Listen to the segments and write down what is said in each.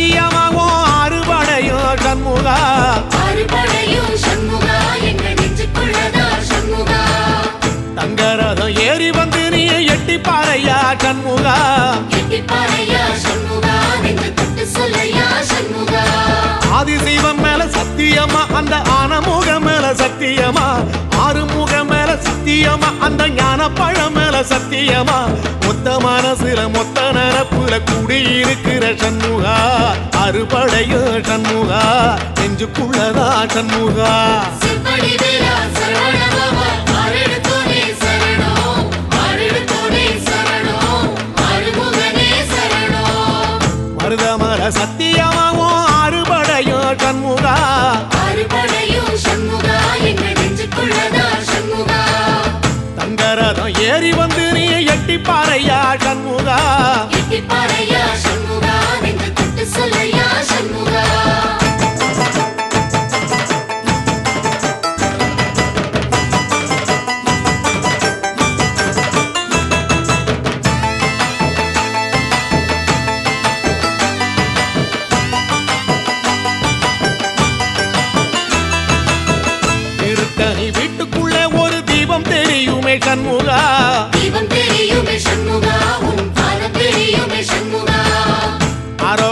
சத்தியமாகும் அறுபடையும் சண்முகா தங்கரதம் ஏறி வந்து நீ எட்டி பாறையா சண்முகா ஆதிசைவம் மேல சத்தியமா அந்த ஆனமுகம் மேல சத்தியமா? சத்தியமா? அந்த ஞான பழம் மேல சத்தியமா? மொத்த மனசுல மொத்த நரப்புல குடியிருக்கிற சண்முகா. அறுபடையும் சண்முகா. நெஞ்சுக்குள்ளதா சண்முகா. வேலா சரவண பவா ஏறி வந்து நீ எட்டி பாறையா கண்முகா எட்டி பாறையா சண்முகா என்று தொட்டு சொல்லையா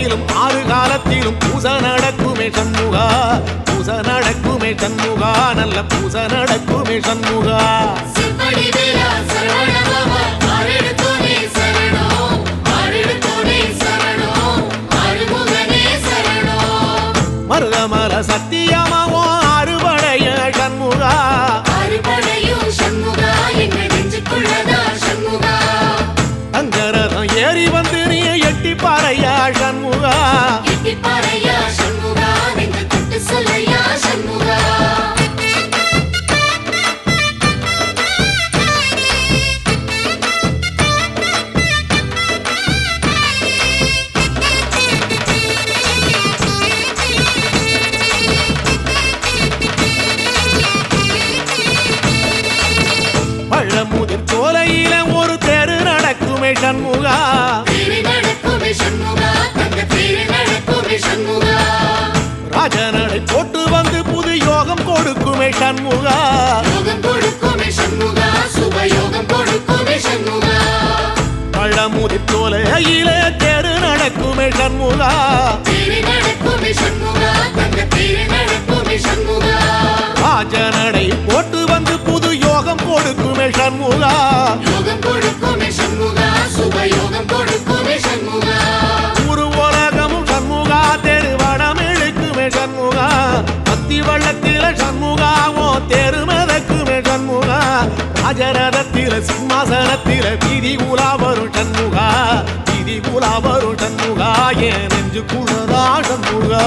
ஆறு ஆறு காலத்திலும் பூச நடக்குமே சண்முகா. பூச நடக்குமே சண்முகா நல்ல பூச நடக்குமே சண்முகா. சண்முகா. தேரி ராஜனடை போட்டு வந்து புது யோகம் கொடுக்குமே சண்முகா. பழமுதி போல அகில சுபயோகம் நடக்குமே சண்முகா. ராஜனடை போட்டு வந்து புது யோகம் கொடுக்குமே சண்முகா. ராஜரதத்தில சிம்மாசனத்தில வீதி உலா வரும் சண்முகா வீதி உலா வரும் சண்முகா என் நெஞ்சு குளதா சண்முகா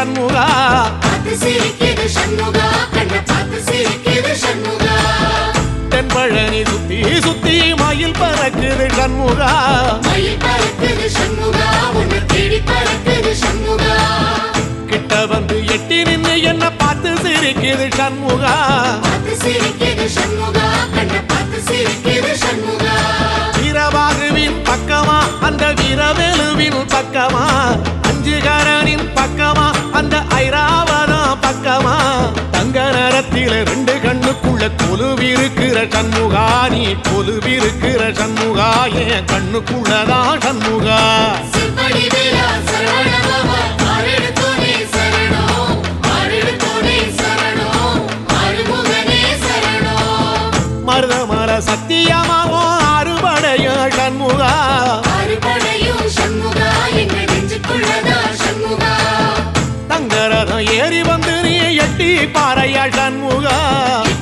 சண்முகா. தென்பழனி சுத்தி சுத்தி மயில் பறக்குது சண்முகா. கிட்ட வந்து எட்டி நின்னு என்ன பார்த்து சிரிக்குது சண்முகா. பக்கமா அந்த வீரவேலுவின் பக்கமா. அஞ்சுகரனின் பக்கமா அந்த ஐராவதம் பக்கமா? தங்க நேரத்தில ரெண்டு கண்ணுக்குள்ள கொலுவிருக்கிற சண்முகா நீ கொலுவிருக்கிற சண்முகா என் கண்ணுக்குள்ளதான் சண்முகா.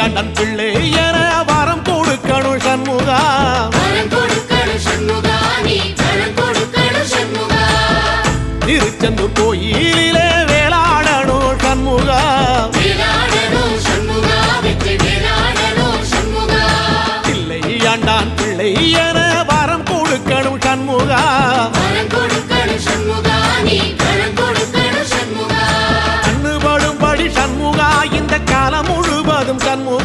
தில்லையாண்டன் பிள்ளை என வரம் கொடுக்கணும் சண்முகா. திருச்செந்தூர் கோயிலிலே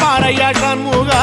பாறையா சண்முகா?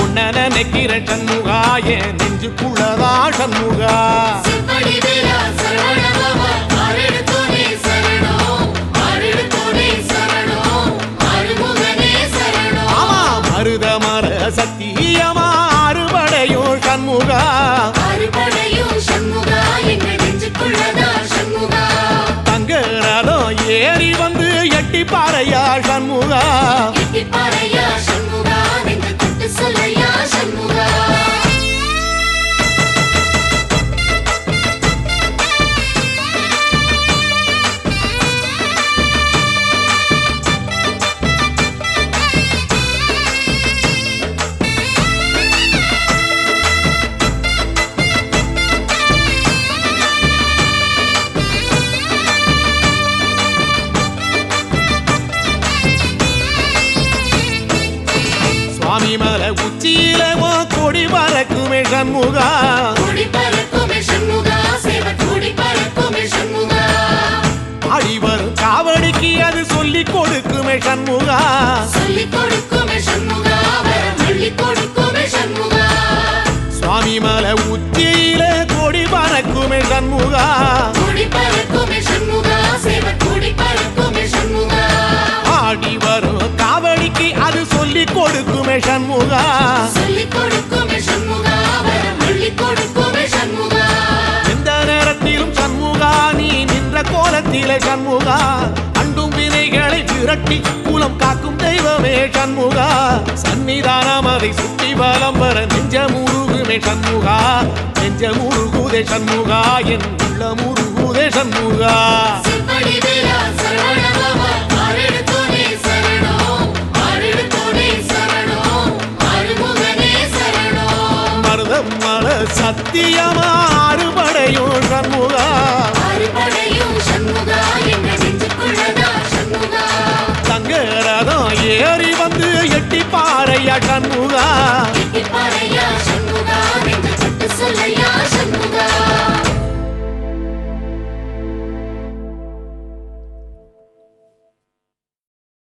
உன்ன நினைக்கிற சண்முகா என் நெஞ்சுக்குள்ளதா சண்முகா. ஆமா மருத மர சத்தியமா அறுபடையும் சண்முகா. தங்க ஏறி வந்து எட்டி பாறையா சண்முகா ஷண்முகா அடிவரும் காவடிக்கு அது சொல்லிக் கொடுக்குமே சண்முகா. சுவாமி மலை உச்சியில கொடி பறக்குமே சண்முகா. ஆடி வரும் காவடிக்கு அது சொல்லிக் கொடுக்குமே சண்முகா. சொல்லிக் கொடுக்கும் கோலத்திலே சண்முகா அண்டும் வினைகளை விரட்டி குலம் காக்கும் தெய்வமே சண்முகா. சன்னிதானம் அதை சுற்றி பலம் வர நெஞ்ச முருகுமே சண்முகா நெஞ்ச முருகுதே சண்முகா. என் உள்ள முருகுதே சண்முகா செப்படி ஏறி வந்து எட்டி பாறையா சண்முகா